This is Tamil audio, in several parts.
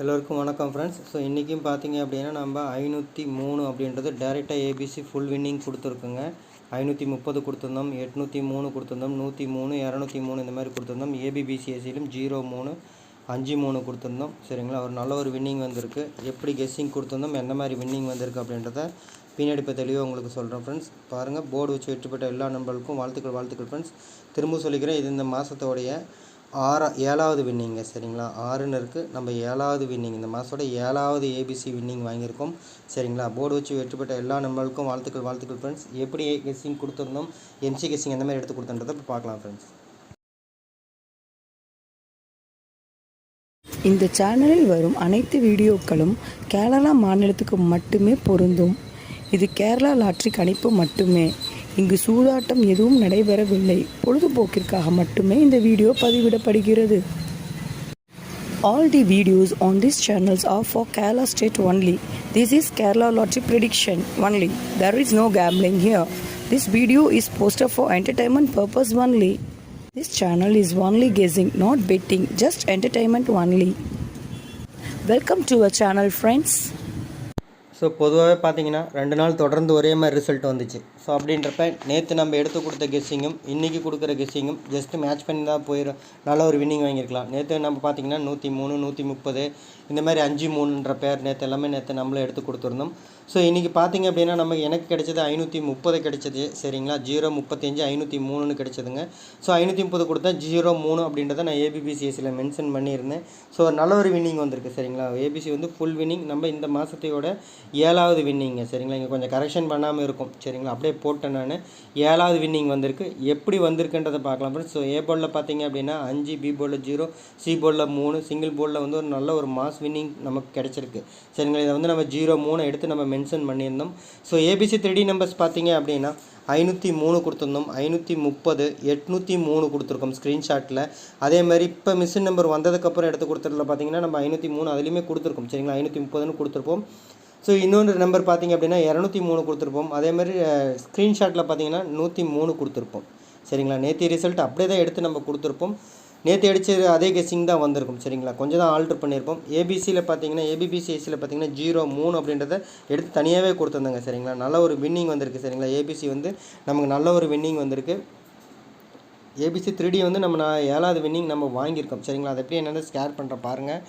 எல்லோருக்கும் வணக்கம் ஃப்ரெண்ட்ஸ் ஸோ இன்றைக்கும் பார்த்தீங்க அப்படின்னா நம்ம ஐநூற்றி மூணு அப்படின்றது டேரெக்டாக ஏபிசி ஃபுல் வின்னிங் கொடுத்துருக்குங்க. ஐநூற்றி முப்பது கொடுத்துருந்தோம் எட்நூற்றி மூணு கொடுத்துருந்தோம் நூற்றி மூணு இரநூத்தி மூணு இந்த மாதிரி கொடுத்துருந்தோம். ஏபிபிசிஎஸ்சிலும் ஜீரோ மூணு அஞ்சு மூணு கொடுத்துருந்தோம். சரிங்களா? ஒரு நல்ல ஒரு வின்னிங் வந்திருக்கு. எப்படி கெஸ்ஸிங் கொடுத்துருந்தோம் எந்த மாதிரி வின்னிங் வந்திருக்கு அப்படின்றத பின்னாடி இப்போ தெளிவாக உங்களுக்கு சொல்கிறேன் ஃப்ரெண்ட்ஸ் பாருங்கள் போர்டு வச்சு வெற்றி பெற்ற எல்லா நண்பர்களுக்கும் வாழ்த்துக்கள் வாழ்த்துக்கள் ஃப்ரெண்ட்ஸ் திரும்ப சொல்லிக்கிறேன் இது இந்த மாதத்தோடைய ஆறா ஏழாவது வின்னிங்க சரிங்களா? ஆறுன்னு இருக்குது நம்ம ஏழாவது வின்னிங் இந்த மாதத்தோட ஏழாவது ஏபிசி வின்னிங் வாங்கியிருக்கோம். சரிங்களா? போர்டு வச்சு வெற்றி பெற்ற எல்லா நம்மளுக்கும் வாழ்த்துக்கள் வாழ்த்துக்கள் ஃப்ரெண்ட்ஸ் எப்படி கெஸ்ஸிங் கொடுத்துருந்தோம் எம்சி கெஸ்ஸிங் எந்த மாதிரி எடுத்து கொடுத்தன்றதை இப்போ பார்க்கலாம் ஃப்ரெண்ட்ஸ் இந்த சேனலில் வரும் அனைத்து வீடியோக்களும் கேரளா மாநிலத்துக்கு மட்டுமே பொருந்தும். இது கேரளா லாட்ரி கணிப்பு மட்டுமே. இங்கு சூதாட்டம் எதுவும் நடைபெறவில்லை பொழுதுபோக்கிற்காக மட்டுமே இந்த வீடியோ பதிவிடப்படுகிறது All the videos on these channels are for Kerala state only. This is Kerala lottery prediction only. There is no gambling here. This video is posted for entertainment purpose only. This channel is only guessing, not betting, just entertainment only. Welcome to our channel, friends. So பொதுவாகவே பார்த்தீங்கன்னா ரெண்டு நாள் தொடர்ந்து ஒரே மாதிரி ரிசல்ட் வந்துச்சு ஸோ அப்படின்றப்ப நேற்று நம்ம எடுத்து கொடுத்த கெஸ்ஸிங்கும் இன்றைக்கி கொடுக்குற கெஸ்ஸிங்கும் ஜஸ்ட் மேட்ச் பண்ணி தான் போயிடும் நல்ல ஒரு வின்னிங் வாங்கியிருக்கலாம். நேற்று நம்ம பார்த்தீங்கன்னா நூற்றி மூணு நூற்றி முப்பது இந்த மாதிரி அஞ்சு மூணுன்ற பேர் நேற்று எல்லாமே நேற்று நம்மளும் எடுத்து கொடுத்துருந்தோம். ஸோ இன்றைக்கி பார்த்திங்க அப்படின்னா நமக்கு எனக்கு கிடைச்சது ஐநூற்றி முப்பது கிடைச்சது சரிங்களா? ஜீரோ முப்பத்தஞ்சு ஐநூற்றி மூணுன்னு கிடைச்சதுங்க. ஸோ ஐநூற்றி முப்பது கொடுத்தா ஜீரோ மூணு அப்படின்றத நான் ஏபிபிசிஎஸ்சியில் மென்ஷன் பண்ணியிருந்தேன். ஸோ நல்ல ஒரு வின்னிங் வந்திருக்கு சரிங்களா? ஏபிசி வந்து ஃபுல் வின்னிங் நம்ம இந்த மாதத்தையோட ஏழாவது வின்னிங்க சரிங்களா? இங்கே கொஞ்சம் கரெக்ஷன் பண்ணாமல் இருக்கும் சரிங்களா? அப்படியே போட்டேன் நான். ஏழாவது வின்னிங் வந்திருக்கு. எப்படி வந்திருக்குன்றதை பார்க்கலாம் ஃப்ரெண்ட்ஸ் ஸோ ஏ போர்டில் பார்த்தீங்க அப்படின்னா அஞ்சு பி போர்டில் ஜீரோ சி போர்டில் மூணு சிங்கிள் போர்டில் வந்து ஒரு நல்ல ஒரு மாஸ் வின்னிங் நமக்கு கிடச்சிருக்கு. சரிங்களா? இதை வந்து நம்ம ஜீரோ மூணு எடுத்து நம்ம மென்ஷன் பண்ணியிருந்தோம். ஸோ ஏபிசி த்ரீ நம்பர்ஸ் பார்த்தீங்க அப்படின்னா ஐநூற்றி மூணு கொடுத்துருந்தோம். ஐநூற்றி முப்பது எட்நூற்றி மூணு கொடுத்துருக்கோம் ஸ்க்ரீன்ஷாட்டில் அதே மாதிரி இப்போ மிஷின் நம்பர் வந்ததுக்கப்புறம் எடுத்து கொடுத்ததுல பார்த்தீங்கன்னா நம்ம ஐநூற்றி மூணு அதுலேயுமே கொடுத்துருக்கோம். சரிங்களா? ஐநூற்றி முப்பதுன்னு கொடுத்துருப்போம். ஸோ இன்னொன்று நம்பர் பார்த்தீங்க அப்படின்னா இரநூத்தி மூணு கொடுத்துருப்போம். அதேமாதிரி ஸ்க்ரீன்ஷாட்டில் பார்த்தீங்கன்னா நூற்றி மூணு கொடுத்துருப்போம். சரிங்களா? நேற்று ரிசல்ட் அப்படியே தான் எடுத்து நம்ம கொடுத்துருப்போம். நேற்று அடித்த அதே கெஸ்ஸிங் தான் வந்திருக்கும். சரிங்களா? கொஞ்சம் தான் ஆல்ட்ரு பண்ணியிருப்போம். ஏபிசியில் பார்த்தீங்கன்னா ஏபிபிசிஎஸ்சியில் பார்த்தீங்கன்னா ஜீரோ மூணு அப்படின்றத எடுத்து தனியாகவே கொடுத்துருந்தாங்க சரிங்களா? நல்ல ஒரு வின்னிங் வந்திருக்கு சரிங்களா? ஏபிசி வந்து நமக்கு நல்ல ஒரு வின்னிங் வந்திருக்கு. ஏபிசி த்ரீ வந்து நம்ம நான் ஏழாவது வின்னிங் நம்ம வாங்கியிருக்கோம். சரிங்களா? அதை எப்படி என்னென்னு ஸ்கேர் பண்ணுறேன் பாருங்கள்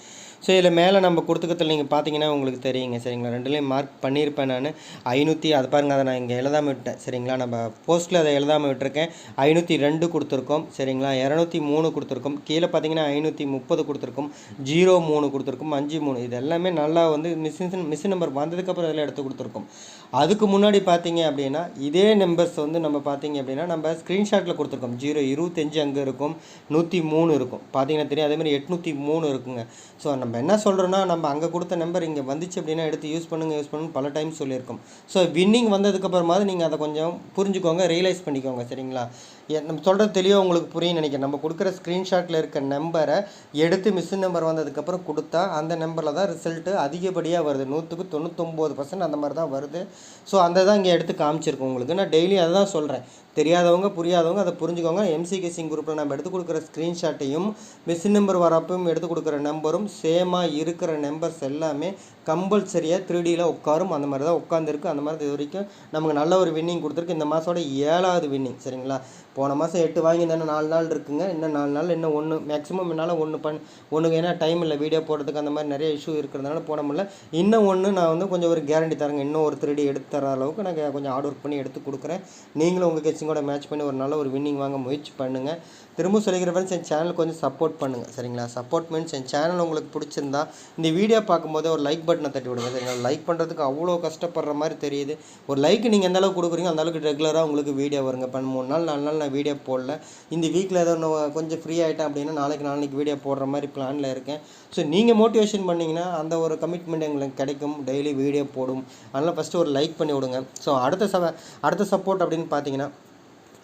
ஸோ இதில் மேலே நம்ம கொடுத்துக்கத்தில் நீங்கள் பார்த்தீங்கன்னா உங்களுக்கு தெரியுங்க சரிங்களா? ரெண்டுலேயும் மார்க் பண்ணியிருப்பேன் நான். ஐநூற்றி அது பாருங்கள் அதை நான் இங்கே எழுதாமல் விட்டேன் சரிங்களா? நம்ம போஸ்ட்டில் அதை எழுதாமல் விட்டுருக்கேன். ஐநூற்றி ரெண்டு கொடுத்துருக்கோம் சரிங்களா? இரநூத்தி மூணு கொடுத்துருக்கோம். கீழே பார்த்தீங்கன்னா ஐநூற்றி முப்பது கொடுத்துருக்கோம். ஜீரோ மூணு கொடுத்துருக்கோம். அஞ்சு மூணு. இது எல்லாமே நல்லா வந்து மிஷின் மிஷின் நம்பர் வந்ததுக்கப்புறம் இதில் எடுத்து கொடுத்துருக்கோம். அதுக்கு முன்னாடி பார்த்தீங்க அப்படின்னா இதே நம்பர்ஸ் வந்து நம்ம பார்த்தீங்க அப்படின்னா நம்ம ஸ்க்ரீன்ஷாட்டில் கொடுத்துருக்கோம். ஜீரோ இருபத்தஞ்சு அங்கே இருக்கும் நூற்றி மூணு இருக்கும். பார்த்தீங்கன்னா தெரியும் அதே மாதிரி எட்நூற்றி மூணு இருக்குங்க. ஸோ நம்ம நம்ம என்ன சொல்கிறோன்னா நம்ம அங்கே கொடுத்த நம்பர் இங்கே வந்துச்சு அப்படின்னா எடுத்து யூஸ் பண்ணுங்கள் யூஸ் பண்ணுங்க பல டைம் சொல்லியிருக்கோம். ஸோ வின்னிங் வந்ததுக்கப்புறமாவது நீங்கள் அதை கொஞ்சம் புரிஞ்சுக்கோங்க ரியலைஸ் பண்ணிக்கோங்க சரிங்களா? நம்ம சொல்கிறது தெளிவாக உங்களுக்கு புரியும் நினைக்கிறேன். நம்ம கொடுக்குற ஸ்க்ரீன்ஷாட்டில் இருக்க நம்பரை எடுத்து மிஷின் நம்பர் வந்ததுக்கப்புறம் கொடுத்தா அந்த நம்பரில் தான் ரிசல்ட்டு அதிகப்படியாக வருது. நூற்றுக்கு தொண்ணூத்தொம்பது பர்சன்ட் அந்த மாதிரி தான் வருது. ஸோ அந்த தான் இங்கே எடுத்து காமிச்சிருக்கோம் உங்களுக்கு. நான் டெய்லி அதை தான் சொல்கிறேன் தெரியாதவங்க புரியாதவங்க அதை புரிஞ்சுக்கோங்க. எம்சிகேசிங் குரூப்பில் நம்ம எடுத்து கொடுக்குற ஸ்க்ரீன்ஷாட்டையும் மிஷின் நம்பர் வரப்பையும் எடுத்து கொடுக்குற நம்பரும் சேமாக இருக்கிற நம்பர்ஸ் எல்லாமே கம்பல்சரியாக த்ரீடியில் உட்காரும். அந்த மாதிரி தான் உட்காந்துருக்கு அந்த மாதிரி இது வரைக்கும் நமக்கு நல்ல ஒரு வின்னிங் கொடுத்துருக்கு. இந்த மாதத்தோட ஏழாவது வின்னிங் சரிங்களா? போன மாதம் எட்டு வாங்கியிருந்தேன்னா நாலு நாள் இருக்குங்க. இன்னும் நாலு நாள் இன்னும் ஒன்று மேக்ஸிமம் என்னால் ஒன்று பண் ஒன்றுக்கு ஏன்னா டைம் இல்லை வீடியோ போடுறதுக்கு அந்த மாதிரி நிறைய இஷ்யூ இருக்கிறதுனால போட முடியல. இன்னும் ஒன்று நான் வந்து கொஞ்சம் ஒரு கேரண்டி தரேங்க. இன்னும் ஒரு த்ரீ எடுத்து தர அளவுக்கு நான் கொஞ்சம் ஹார்ட் ஒர்க் பண்ணி எடுத்து கொடுக்குறேன். நீங்களும் உங்கள் கெச்சிங்கோட மேட்ச் பண்ணி ஒரு நல்ல ஒரு வின்னிங் வாங்க முயற்சி பண்ணுங்கள் திரும்ப சொல்லிக்கிற ஃப்ரெண்ட்ஸ் என் சேனல் கொஞ்சம் சப்போர்ட் பண்ணுங்கள் சரிங்களா? சப்போர்ட் மீன்ஸ் என் சேனல் உங்களுக்கு பிடிச்சிருந்தா இந்த வீடியோ பார்க்கும்போது ஒரு லைக் பட்டனை தட்டி விடுங்க. சரிங்களா? லைக் பண்ணுறதுக்கு அவ்வளோ கஷ்டப்படுற மாதிரி தெரியுது. ஒரு லைக் நீங்கள் எந்த அளவுக்கு கொடுக்குறீங்க அந்த அளவுக்கு ரெகுலராக உங்களுக்கு வீடியோ வருங்க. இப்போ மூணு நாள் நாலு நாள் நான் வீடியோ போடல. இந்த வீக்கில் ஏதோ ஒன்று கொஞ்சம் ஃப்ரீ ஆகிட்டேன் அப்படின்னா நாளைக்கு நாளைக்கு வீடியோ போடுற மாதிரி பிளானில் இருக்கேன். ஸோ நீங்கள் மோட்டிவேஷன் பண்ணிங்கன்னா அந்த ஒரு கமிட்மெண்ட் எங்களுக்கு கிடைக்கும். டெய்லி வீடியோ போடும். அதனால் ஃபஸ்ட்டு ஒரு லைக் பண்ணி விடுங்க. ஸோ அடுத்த ச அடுத்த சப்போர்ட் அப்படின்னு பார்த்தீங்கன்னா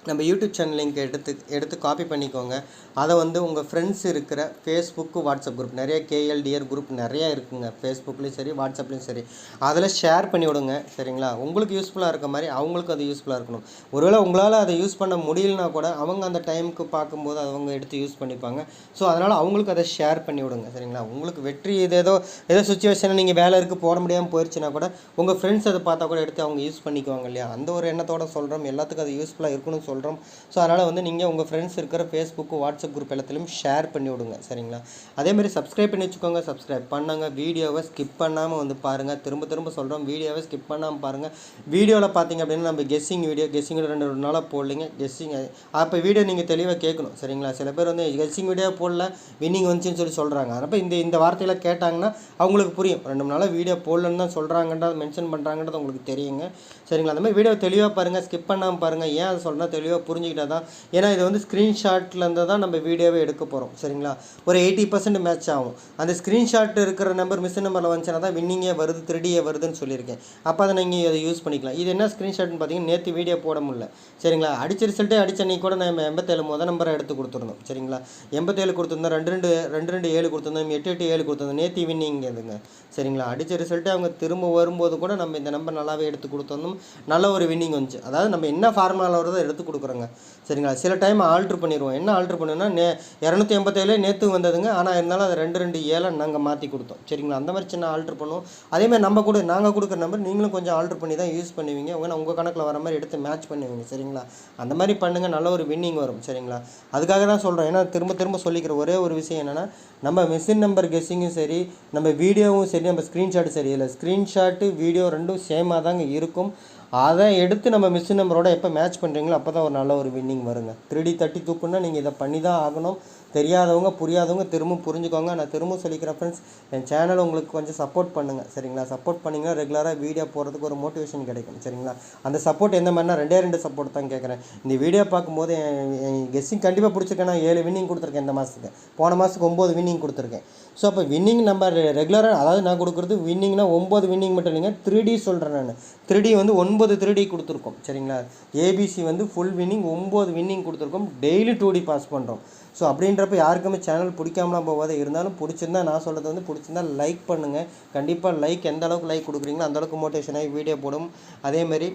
நம்ம யூடியூப் சேனல் லிங்க் எடுத்து எடுத்து காப்பி பண்ணிக்கோங்க. அதை வந்து உங்கள் ஃப்ரெண்ட்ஸ் இருக்கிற ஃபேஸ்புக்கு வாட்ஸ்அப் குரூப் நிறைய கேஎல்டிஆர் குரூப் நிறைய இருக்குங்க. ஃபேஸ்புக்லேயும் சரி வாட்ஸ்அப்லேயும் சரி. அதில் ஷேர் பண்ணி விடுங்க சரிங்களா? உங்களுக்கு யூஸ்ஃபுல்லாக இருக்க மாதிரி அவங்களுக்கும் அது யூஸ்ஃபுல்லாக இருக்கணும். ஒருவேளை உங்களால் அதை யூஸ் பண்ண முடியலனா கூட அவங்க அந்த டைமுக்கு பார்க்கும்போது அவங்க எடுத்து யூஸ் பண்ணிப்பாங்க. ஸோ அதனால் அவங்களுக்கு அதை ஷேர் பண்ணி விடுங்க சரிங்களா? உங்களுக்கு வெற்றி இது ஏதோ ஏதோ சுச்சுவேஷனில் நீங்கள் வேலை இருக்குது போட முடியாமல் போயிடுச்சுன்னா கூட உங்கள் ஃப்ரெண்ட்ஸ் அதை பார்த்தா கூட எடுத்து அவங்க யூஸ் பண்ணிக்குவாங்க இல்லையா? அந்த ஒரு எண்ணத்தோட சொல்கிறோம் எல்லாத்துக்கும் அது யூஸ்ஃபுல்லாக இருக்கணும்னு சொல்கிறோம் சொல்கிறோம் ஸோ அதனால் வந்து நீங்கள் உங்கள் ஃப்ரெண்ட்ஸ் இருக்கிற ஃபேஸ்புக்கு வாட்ஸ்அப் குரூப் எல்லாத்துலேயும் ஷேர் பண்ணி விடுங்க சரிங்களா? அதேமாதிரி சப்ஸ்கிரைப் பண்ணி வச்சுக்கோங்க சப்ஸ்கிரைப் பண்ணாங்க வீடியோவை ஸ்கிப் பண்ணாமல் வந்து பாருங்கள் திரும்ப திரும்ப சொல்கிறோம் வீடியோவை ஸ்கிப் பண்ணாமல் பாருங்கள் வீடியோவில் பார்த்தீங்க அப்படின்னா நம்ம கெஸ்ஸிங் வீடியோ கெஸ்ஸிங் ரெண்டு ரெண்டு நாளாக போடலிங்க. கெஸ்ஸிங் அப்போ வீடியோ நீங்கள் தெளிவாக கேட்கணும் சரிங்களா? சில பேர் வந்து கெஸ்ஸிங் வீடியோ போடல வின்னிங் வந்துச்சுன்னு சொல்லி சொல்கிறாங்க அப்போ இந்த இந்த வார்த்தையில் கேட்டாங்கன்னா அவங்களுக்கு புரியும். ரெண்டு மூணு நாளாக வீடியோ போடலன்னு தான் சொல்கிறாங்கன்றது மென்ஷன் பண்ணுறாங்கன்றது உங்களுக்கு தெரியுங்க சரிங்களா? அந்த மாதிரி வீடியோ தெளிவாக பாருங்கள் ஸ்கிப் பண்ணாமல் பாருங்கள் ஏன் அதை சொல்கிறேன்னா தெளிவாக புரிஞ்சுக்கிட்டா தான் ஏன்னா இது வந்து ஸ்க்ரீன்ஷாட்லேருந்து தான் நம்ம வீடியோவே எடுக்க போகிறோம் சரிங்களா? ஒரு எயிட்டி பர்சன்ட் மேட்ச் ஆகும். அந்த ஸ்க்ரீன்ஷாட் இருக்கிற நம்பர் மிஸ் நம்பரில் வந்துச்சுன்னா தான் வின்னிங்கே வருது திருடியே வருதுன்னு சொல்லியிருக்கேன். அப்போ அதை நீங்கள் அதை யூஸ் பண்ணிக்கலாம். இது என்ன ஸ்க்ரீன்ஷாட்னு பார்த்தீங்கன்னா நேற்று வீடியோ போட முடியல. சரிங்களா? அடிச்ச ரிசல்ட்டே அடிச்ச அன்னைக்கு கூட நம்ம எண்பத்தேழு முதல் நம்பரை எடுத்து கொடுத்துருந்தோம் சரிங்களா? எண்பத்தேழு கொடுத்துருந்தோம் ரெண்டு ரெண்டு ரெண்டு ரெண்டு ஏழு கொடுத்துருந்தோம் எட்டு எட்டு ஏழு கொடுத்துருந்தோம். நேற்று வின்னிங் எதுங்க? சரிங்களா? அடித்த ரிசல்ட்டே அவங்க திரும்ப வரும்போது கூட நம்ம இந்த நம்பர் நல்லாவே எடுத்து கொடுத்தோம் நல்ல ஒரு வின்னிங் வந்துச்சு. அதாவது நம்ம என்ன ஃபார்முலாவில் வருதோ எடுத்து கொடுக்குறோங்க. சரிங்களா? சில டைம் ஆல்ட்ரு பண்ணிடுவோம் என்ன ஆல்ட்ரு பண்ணுன்னா நே இரநூத்தி எண்பத்தேழு நேற்று வந்ததுங்க. ஆனால் இருந்தாலும் அதை ரெண்டு ரெண்டு ஏழை நாங்கள் மாற்றி கொடுத்தோம். சரிங்களா? அந்த மாதிரி சின்ன ஆல்ட்ரு பண்ணுவோம். அதேமாதிரி நம்ம கூட நாங்கள் கொடுக்குற நம்பர் நீங்களும் கொஞ்சம் ஆல்ட்ரு பண்ணி தான் யூஸ் பண்ணுவீங்க. ஏன்னா உங்கள் கணக்கில் வர மாதிரி எடுத்து மேட்ச் பண்ணுவீங்க. சரிங்களா? அந்த மாதிரி பண்ணுங்கள் நல்ல ஒரு வின்னிங் வரும். சரிங்களா? அதுக்காக தான் சொல்கிறேன் ஏன்னா திரும்ப திரும்ப சொல்லிக்கிற ஒரே ஒரு விஷயம் என்னென்னா நம்ம மிஷின் நம்பர் கெஸ்ஸிங்கும் சரி நம்ம வீடியோவும் சரி நம்ம ஸ்க்ரீன்ஷாட் சரி. இல்லை ஸ்க்ரீன்ஷாட்டு வீடியோ ரெண்டும் சேமாக தாங்க இருக்கும். அதை எடுத்து நம்ம மிஷின் நம்பரோட எப்போ மேட்ச் பண்ணுறீங்களோ அப்போ தான் ஒரு நல்ல ஒரு வின்னிங் வருங்க. த்ரீ தட்டி தூக்குன்னா நீங்கள் இதை பண்ணி தான் ஆகணும். தெரியாதவங்க புரியாதவங்க திரும்ப புரிஞ்சுக்கோங்க. நான் திரும்ப சொல்லிக்கிறேன் ஃப்ரெண்ட்ஸ் என் சேனல் உங்களுக்கு கொஞ்சம் சப்போர்ட் பண்ணுங்கள் சரிங்களா? சப்போர்ட் பண்ணிங்கன்னா ரெகுலராக வீடியோ போகிறதுக்கு ஒரு மோட்டிவேஷன் கிடைக்கும். சரிங்களா? அந்த சப்போர்ட் எந்த மாதிரினா ரெண்டே ரெண்டு சப்போர்ட் தான் கேட்குறேன். இந்த வீடியோ பார்க்கும்போது என் கெஸ்ஸிங் கண்டிப்பாக பிடிச்சிருக்கேன். நான் ஏழு வின்னிங் கொடுத்துருக்கேன் இந்த மாதத்துக்கு போன மாதத்துக்கு ஒம்பது வின்னிங் கொடுத்துருக்கேன். ஸோ அப்போ வின்னிங் நம்ம ரெகுலராக அதாவது நான் கொடுக்குறது வின்னிங்னா ஒம்பது வின்னிங் மட்டும் இல்லைங்க. த்ரீ டி சொல்கிறேன் நான். த்ரீ டி வந்து ஒன்பது த்ரீ டி கொடுத்துருக்கோம் சரிங்களா? ஏபிசி வந்து ஃபுல் வின்னிங் ஒம்பது வின்னிங் கொடுத்துருக்கோம். டெய்லி டூ டி பாஸ் பண்ணுறோம் ஸோ அப்படின்றப்ப யாருக்குமே சேனல் பிடிக்காமலாம் போகாது. இருந்தாலும் பிடிச்சிருந்தா நான் சொல்கிறது வந்து பிடிச்சிருந்தா லைக் பண்ணுங்கள் கண்டிப்பாக லைக் எந்த அளவுக்கு லைக் கொடுக்குறீங்களோ அந்த அளவுக்கு மோட்டிவேஷனாகி வீடியோ போடும். அதேமாரி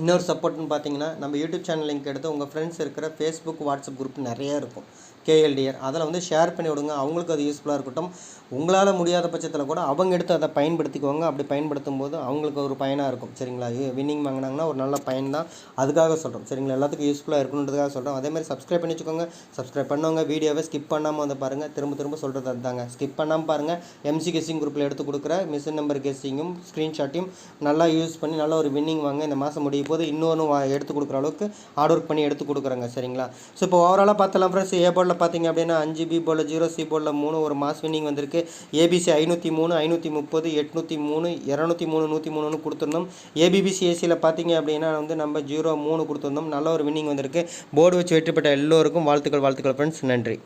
இன்னொரு சப்போர்ட்னு பார்த்தீங்கன்னா நம்ம யூடியூப் சேனல் லிங்க் எடுத்து உங்கள் ஃப்ரெண்ட்ஸ் இருக்கிற ஃபேஸ்புக் வாட்ஸ்அப் குரூப் நிறையா இருக்கும். கேஎல்டிஆர். அதில் வந்து ஷேர் பண்ணி விடுங்க. அவங்களுக்கு அது யூஸ்ஃபுல்லாக இருக்கட்டும். உங்களால் முடியாத பட்சத்தில் கூட அவங்க எடுத்து அதை பயன்படுத்திக்குவாங்க அப்படி பயன்படுத்தும் போது அவங்களுக்கு ஒரு பயனாக இருக்கும். சரிங்களா? வின்னிங் வாங்கினாங்கன்னா ஒரு நல்ல பயன் தான். அதுக்காக சொல்கிறோம் சரிங்களா? எல்லாத்துக்கும் யூஸ்ஃபுல்லாக இருக்கணுன்றதுக்காக சொல்கிறோம் அதேமாதிரி சப்ஸ்கிரைப் பண்ணி வச்சுக்கோங்க. சப்ஸ்கிரைப் பண்ணவங்க வீடியோவை ஸ்கிப் பண்ணாமல் வந்து பாருங்கள் திரும்ப திரும்ப சொல்கிறது அதுதாங்க. ஸ்கிப் பண்ணாமல் பாருங்கள் எம்சி கெஸ்ஸிங் குரூப்பில் எடுத்து கொடுக்குற மிஷின் நம்பர் கெஸ்ஸிங்கும் ஸ்க்ரீன்ஷாட்டையும் நல்லா யூஸ் பண்ணி நல்ல ஒரு வின்னிங் வாங்க இந்த மாதம் முடியும் போது இன்னொன்று வா எடுத்து கொடுக்குற அளவுக்கு ஹார்ட் ஒர்க் பண்ணி எடுத்து கொடுக்குறாங்க. சரிங்களா? ஸோ இப்போ ஓவராலாக பார்த்தலாம் ஃப்ரெண்ட்ஸ் ஏ போர்டில் பார்த்தீங்க அப்படின்னா அஞ்சு பி போர்டில் ஜீரோ சி போர்டில் மூணு ஒரு மாஸ் வின்னிங் வந்திருக்கு. ஏபிசி ஐநூற்றி மூணு ஐநூற்றி முப்பது எட்நூற்றி மூணு இரநூத்தி மூணு நூற்றி மூணுன்னு கொடுத்துருந்தோம். ஏபிபிசி ஏசியில் பார்த்தீங்க அப்படின்னா வந்து நம்ம ஜீரோ மூணு கொடுத்துருந்தோம். நல்ல ஒரு வின்னிங் வந்திருக்கு. போர்டு வச்சு வெற்றி பெற்ற எல்லோருக்கும் வாழ்த்துக்கள் வாழ்த்துக்கள் ஃப்ரெண்ட்ஸ் நன்றி.